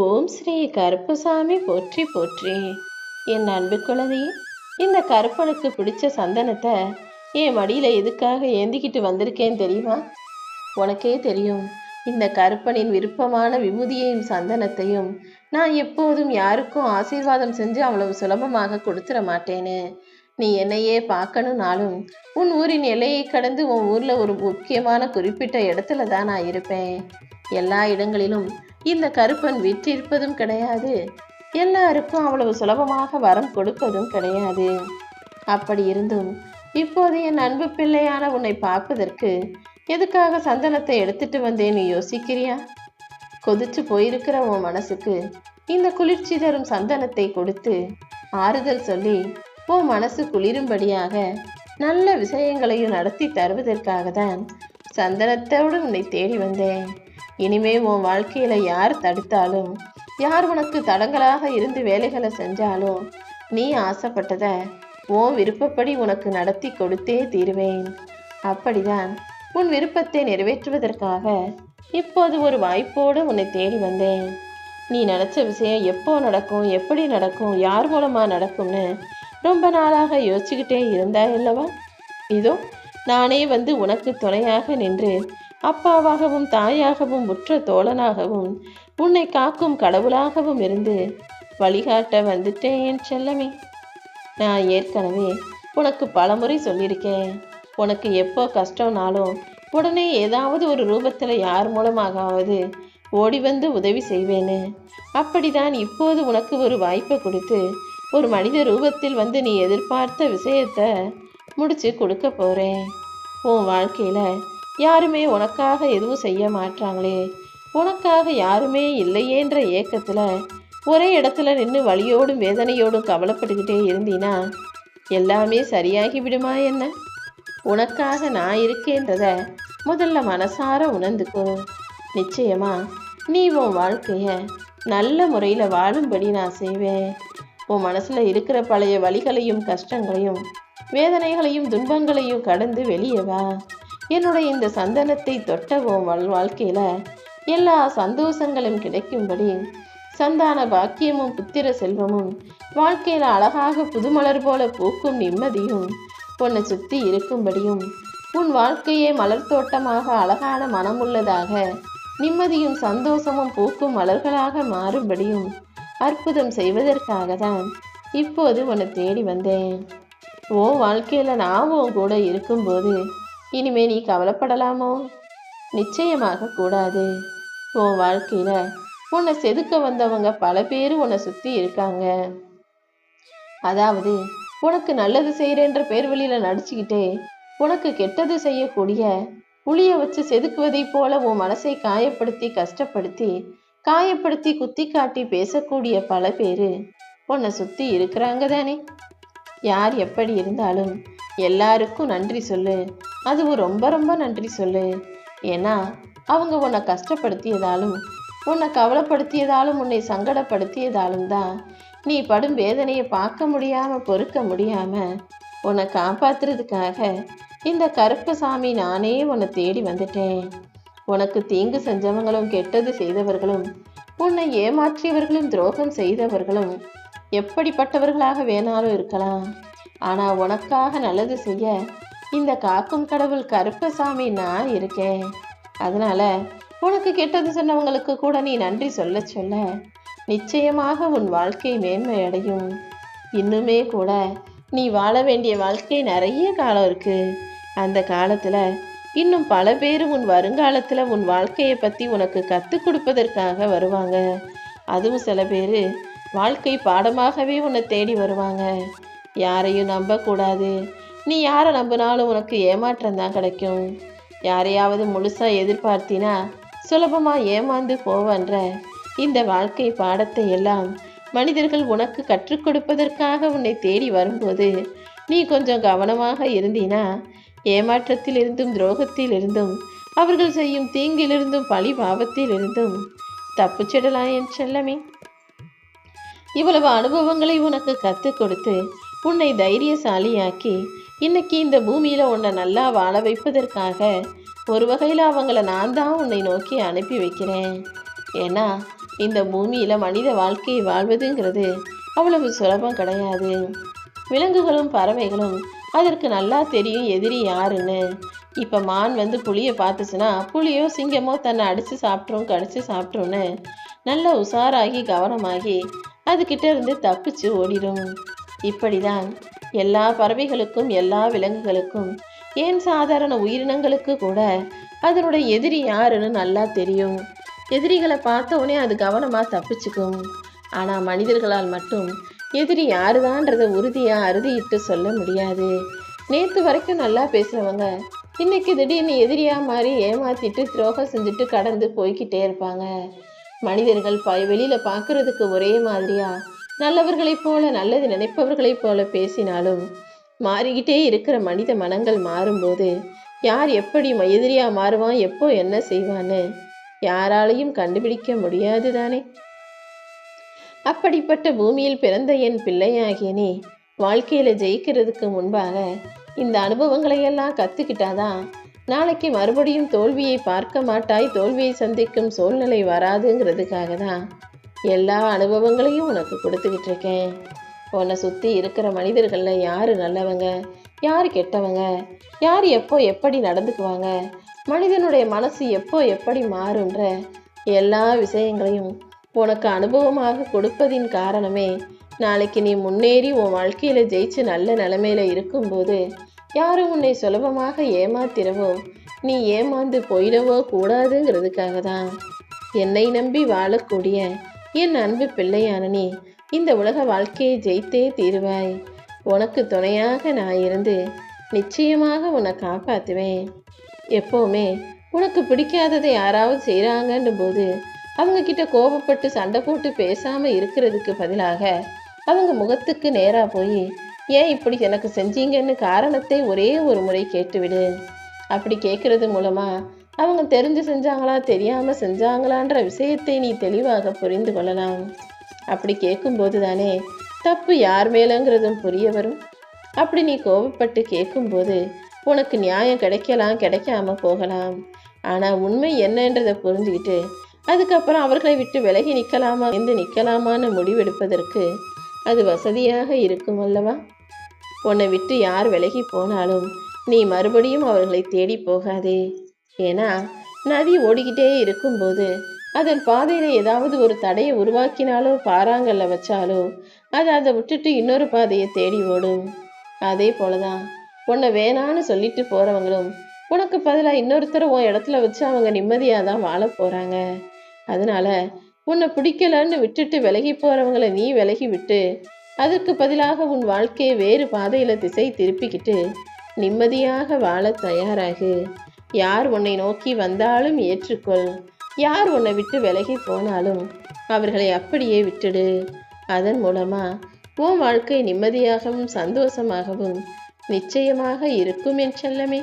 ஓம் ஸ்ரீ கருப்பசாமி போற்றி போற்றி. என் அன்பு குழந்தையே இந்த கருப்பனுக்கு பிடிச்ச சந்தனத்தை என் மடியில் எதுக்காக ஏந்திக்கிட்டு வந்திருக்கேன் தெரியுமா? உனக்கே தெரியும் இந்த கருப்பனின் விருப்பமான விபூதியையும் சந்தனத்தையும் நான் எப்போதும் யாருக்கும் ஆசீர்வாதம் செஞ்சு அவ்வளவு சுலபமாக கொடுத்துட மாட்டேன்னு நீ என்னையே பார்க்கணும்னாலும் உன் ஊரின் எல்லையை கடந்து உன் ஊரில் ஒரு முக்கியமான குறிப்பிட்ட இடத்துல தான் நான் இருப்பேன். எல்லா இடங்களிலும் இந்த கருப்பன் விற்றிருப்பதும் கிடையாது. எல்லாருக்கும் அவ்வளவு சுலபமாக வரம் கொடுப்பதும் கிடையாது. அப்படி இருந்தும் இப்போது என் அன்பு பிள்ளையான உன்னை பார்ப்பதற்கு எதுக்காக சந்தனத்தை எடுத்துட்டு வந்தேன்னு யோசிக்கிறியா? கொதிச்சு போயிருக்கிற உன் மனசுக்கு இந்த குளிர்ச்சி தரும் சந்தனத்தை கொடுத்து ஆறுதல் சொல்லி உன் மனசு குளிரும்படியாக நல்ல விஷயங்களையும் நடத்தி தருவதற்காக தான் சந்தனத்தோடு உன்னை தேடி வந்தேன். இனிமே உன் வாழ்க்கையில யார் தடுத்தாலும் யார் உனக்கு தடங்களாக இருந்து வேலைகளை செஞ்சாலும் நீ ஆசைப்பட்டத உன் விருப்பப்படி உனக்கு நடத்தி கொடுத்தே தீருவேன். அப்படிதான் உன் விருப்பத்தை நிறைவேற்றுவதற்காக இப்போது ஒரு வாய்ப்போடு உன்னை தேடி வந்தேன். நீ நினச்ச விஷயம் எப்போ நடக்கும் எப்படி நடக்கும் யார் மூலமாக நடக்கும்னு ரொம்ப நாளாக யோசிச்சுக்கிட்டே இருந்தா அல்லவா? இதோ நானே வந்து உனக்கு துணையாக நின்று அப்பாவாகவும் தாயாகவும் உற்ற தோழனாகவும் உன்னை காக்கும் கடவுளாகவும் இருந்து வழிகாட்ட வந்துட்டேன் என் செல்லமே. நான் ஏற்கனவே உனக்கு பலமுறை சொல்லியிருக்கேன். உனக்கு எப்போ கஷ்டம்னாலும் உடனே ஏதாவது ஒரு ரூபத்தில் யார் மூலமாகாவது ஓடி வந்து உதவி செய்வேன்னு. அப்படிதான் இப்போது உனக்கு ஒரு வாய்ப்பை கொடுத்து ஒரு மனித ரூபத்தில் வந்து நீ எதிர்பார்த்த விஷயத்த முடிச்சு கொடுக்க போகிறேன் உன் வாழ்க்கையில் யாருமே உனக்காக எதுவும் செய்ய மாட்டாங்களே. உனக்காக யாருமே இல்லையேன்ற ஏக்கத்தில் ஒரே இடத்துல நின்று வழியோடும் வேதனையோடும் கவலைப்பட்டுக்கிட்டே இருந்தீனா எல்லாமே சரியாகி விடுமா என்ன? உனக்காக நான் இருக்கேன்றத முதல்ல மனசார உணர்ந்துக்கோ. நிச்சயமா நீ உன் வாழ்க்கைய நல்ல முறையில் வாழும்படி நான் செய்வேன். உன் மனசில் இருக்கிற பழைய வழிகளையும் கஷ்டங்களையும் வேதனைகளையும் துன்பங்களையும் கடந்து வெளியே வா. என்னுடைய இந்த சந்தனத்தை தொட்டவும் வாழ்க்கையில் எல்லா சந்தோஷங்களும் கிடைக்கும்படி சந்தான பாக்கியமும் புத்திர செல்வமும் வாழ்க்கையில் அழகாக புதுமலர் போல பூக்கும் நிம்மதியும் உன்னை சுற்றி இருக்கும்படியும் உன் வாழ்க்கையே மலர் தோட்டமாக அழகான மனமுள்ளதாக நிம்மதியும் சந்தோஷமும் பூக்கும் மலர்களாக மாறும்படியும் அற்புதம் செய்வதற்காக தான் இப்போது உன்னை தேடி வந்தேன். ஓ வாழ்க்கையில் நான் உன் கூட இருக்கும்போது இனிமே நீ கவலைப்படலாமோ? நிச்சயமாக கூடாது. உன் வாழ்க்கையில் உன்னை செதுக்க வந்தவங்க பல பேர் உன்னை சுற்றி இருக்காங்க. அதாவது உனக்கு நல்லது செய்கிறேன்ற பேர் வழியில் நடிச்சுக்கிட்டே உனக்கு கெட்டது செய்யக்கூடிய புளிய வச்சு செதுக்குவதைப் போல உன் மனசை காயப்படுத்தி கஷ்டப்படுத்தி காயப்படுத்தி குத்தி காட்டி பேசக்கூடிய பல பேர் உன்னை சுற்றி இருக்கிறாங்க தானே. யார் எப்படி இருந்தாலும் எல்லாருக்கும் நன்றி சொல்லு. அதுவும் ரொம்ப ரொம்ப நன்றி சொல்லு. ஏன்னா அவங்க உன்னை கஷ்டப்படுத்தியதாலும் உன்னை கவலைப்படுத்தியதாலும் உன்னை சங்கடப்படுத்தியதாலும் தான் நீ படும் வேதனையை பார்க்க முடியாமல் பொறுக்க முடியாமல் உன்னை காப்பாத்துறதுக்காக இந்த கருப்பசாமி நானே உன்னை தேடி வந்துட்டேன். உனக்கு தீங்கு செஞ்சவங்களும் கெட்டது செய்தவர்களும் உன்னை ஏமாற்றியவர்களும் துரோகம் செய்தவர்களும் எப்படிப்பட்டவர்களாக வேணாலும் இருக்கலாம். ஆனால் உனக்காக நல்லது செய்ய இந்த காக்கும் கடவுள் கருப்பசாமி நான் இருக்கேன் அதனால உனக்கு கெட்டது சொன்னவங்களுக்கு கூட நீ நன்றி சொல்ல சொல்ல. நிச்சயமாக உன் வாழ்க்கை மேன்மையடையும் இன்னுமே கூட நீ வாழ வேண்டிய வாழ்க்கை நிறைய காலம் இருக்கு. அந்த காலத்துல இன்னும் பல பேர் உன் வருங்காலத்துல உன் வாழ்க்கையை பத்தி உனக்கு கற்றுக் கொடுப்பதற்காக வருவாங்க. அதுவும் சில பேர் வாழ்க்கை பாடமாகவே உன்னை தேடி வருவாங்க. யாரையும் நம்பக்கூடாது. நீ யாரை நம்பினாலும் உனக்கு ஏமாற்றம் தான் கிடைக்கும். யாரையாவது முழுசாக எதிர்பார்த்தினா சுலபமாக ஏமாந்து போவன்ற இந்த வாழ்க்கை பாடத்தை எல்லாம் மனிதர்கள் உனக்கு கற்றுக் கொடுப்பதற்காக உன்னை தேடி வரும்போது நீ கொஞ்சம் கவனமாக இருந்தினா ஏமாற்றத்தில் இருந்தும் துரோகத்தில் இருந்தும் அவர்கள் செய்யும் தீங்கிலிருந்தும் பழி பாவத்தில் இருந்தும் தப்பிச்சிடலாம் என் செல்லமே. இவ்வளவு அனுபவங்களை உனக்கு கற்றுக் கொடுத்து உன்னை தைரியசாலியாக்கி இன்னைக்கு இந்த பூமியில் உன்னை நல்லா வாழ வைப்பதற்காக ஒரு வகையில் அவங்கள நான் தான் உன்னை நோக்கி அனுப்பி வைக்கிறேன். ஏன்னா இந்த பூமியில் மனித வாழ்க்கையை வாழ்வதுங்கிறது அவ்வளவு சுலபம் கிடையாது. விலங்குகளும் பறவைகளும் அதற்கு நல்லா தெரியும் எதிரி யாருன்னு. இப்போ மான் வந்து புளியை பார்த்துச்சுன்னா புளியோ சிங்கமோ தன்னை அடித்து சாப்பிட்ரும் கடிச்சு சாப்பிட்ருன்னு நல்லா உஷாராகி கவனமாகி அதுக்கிட்ட இருந்து தப்பிச்சு ஓடிடும் இப்படிதான் எல்லா பறவைகளுக்கும் எல்லா விலங்குகளுக்கும். ஏன் சாதாரண உயிரினங்களுக்கு கூட அதனுடைய எதிரி யாருன்னு நல்லா தெரியும். எதிரிகளை பார்த்த உடனே அது கவனமாக தப்பிச்சுக்கும். ஆனால் மனிதர்களால் மட்டும் எதிரி யாருதான்றதை உறுதியாக அறுதியிட்டு சொல்ல முடியாது. நேற்று வரைக்கும் நல்லா பேசுகிறவங்க இன்னைக்கு திடீர்னு எதிரியாக மாறி ஏமாத்திட்டு துரோகம் செஞ்சுட்டு கடந்து போய்கிட்டே இருப்பாங்க. மனிதர்கள் ப வெளியில் பார்க்குறதுக்கு ஒரே மாதிரியாக நல்லவர்களைப் போல நல்லது நினைப்பவர்களைப் போல பேசினாலும் மாறிக்கிட்டே இருக்கிற மனித மனங்கள் மாறும்போது யார் எப்படி ம- எதிரியா மாறுவான் எப்போ என்ன செய்வான்னு யாராலையும் கண்டுபிடிக்க முடியாது தானே. அப்படிப்பட்ட பூமியில் பிறந்த என் பிள்ளையாகிய நீ வாழ்க்கையில ஜெயிக்கிறதுக்கு முன்பாக இந்த அனுபவங்களை எல்லாம் கத்துக்கிட்டாதான் நாளைக்கு மறுபடியும் தோல்வியை பார்க்க மாட்டாய் தோல்வியை சந்திக்கும் சூழ்நிலை வராதுங்கிறதுக்காக தான் எல்லா அனுபவங்களையும் உனக்கு கொடுத்துக்கிட்டு இருக்கேன் உன்னை சுற்றி இருக்கிற மனிதர்களில் யார் நல்லவங்க? யார் கெட்டவங்க? யார் எப்போ எப்படி நடந்துக்குவாங்க? மனிதனுடைய மனசு எப்போ எப்படி மாறுன்ற எல்லா விஷயங்களையும் உனக்கு அனுபவமாக கொடுப்பதின் காரணமே நாளைக்கு நீ முன்னேறி உன் வாழ்க்கையில் ஜெயிச்சு நல்ல நிலமையில இருக்கும்போது யாரும் உன்னை சுலபமாக ஏமாத்திரவோ நீ ஏமாந்து போயிடவோ கூடாதுங்கிறதுக்காக தான் என்னை நம்பி வாழக்கூடிய என் அன்பு பிள்ளையான நீ இந்த உலக வாழ்க்கையை ஜெயித்தே தீருவாய். உனக்கு துணையாக நான் இருந்து நிச்சயமாக உன்னை காப்பாற்றுவேன். எப்போவுமே உனக்கு பிடிக்காததை யாராவது செய்கிறாங்கன்னும் போது அவங்க கிட்ட கோபப்பட்டு சண்டை போட்டு பேசாமல் இருக்கிறதுக்கு பதிலாக அவங்க முகத்துக்கு நேராக போய் ஏன் இப்படி எனக்கு செஞ்சீங்கன்னு காரணத்தை ஒரே ஒரு முறை கேட்டுவிடு. அப்படி கேட்குறது மூலமாக அவங்க தெரிஞ்சு செஞ்சாங்களா தெரியாமல் செஞ்சாங்களான்ற விஷயத்தை நீ தெளிவாக புரிந்து கொள்ளலாம். அப்படி கேட்கும்போது தானே தப்பு யார் மேலேங்கிறதும் புரிய வரும். அப்படி நீ கோபப்பட்டு கேட்கும்போது உனக்கு நியாயம் கிடைக்கலாம் கிடைக்காம போகலாம். ஆனால் உண்மை என்னன்றதை புரிஞ்சுக்கிட்டு அதுக்கப்புறம் அவர்களை விட்டு விலகி நிற்கலாமா இருந்து நிற்கலாமான்னு முடிவெடுப்பதற்கு அது வசதியாக இருக்கும் அல்லவா? உன்னை விட்டு யார் விலகி போனாலும் நீ மறுபடியும் அவர்களை தேடி போகாதே. ஏன்னா நதி ஓடிக்கிட்டே இருக்கும்போது அதன் பாதையில ஏதாவது ஒரு தடையை உருவாக்கினாலோ பாறாங்கல்ல வச்சாலோ அது அதை விட்டுட்டு இன்னொரு பாதையை தேடி ஓடும். அதே போலதான் உன்னை வேணான்னு சொல்லிட்டு போறவங்களும் உனக்கு பதிலாக இன்னொருத்தரை உன் இடத்துல வச்சு அவங்க நிம்மதியாக தான் வாழ போறாங்க. அதனால உன்னை பிடிக்கலன்னு விட்டுட்டு விலகி போறவங்கள நீ விலகி விட்டு அதற்கு பதிலாக உன் வாழ்க்கையை வேறு பாதையில திசை திருப்பிக்கிட்டு நிம்மதியாக வாழ தயாராகு. யார் உன்னை நோக்கி வந்தாலும் ஏற்றுக்கொள். யார் உன்னை விட்டு விலகி போனாலும் அவர்களை அப்படியே விட்டுடு. அதன் மூலமா உன் வாழ்க்கை நிம்மதியாகவும் சந்தோஷமாகவும் நிச்சயமாக இருக்கும் என் செல்லமே.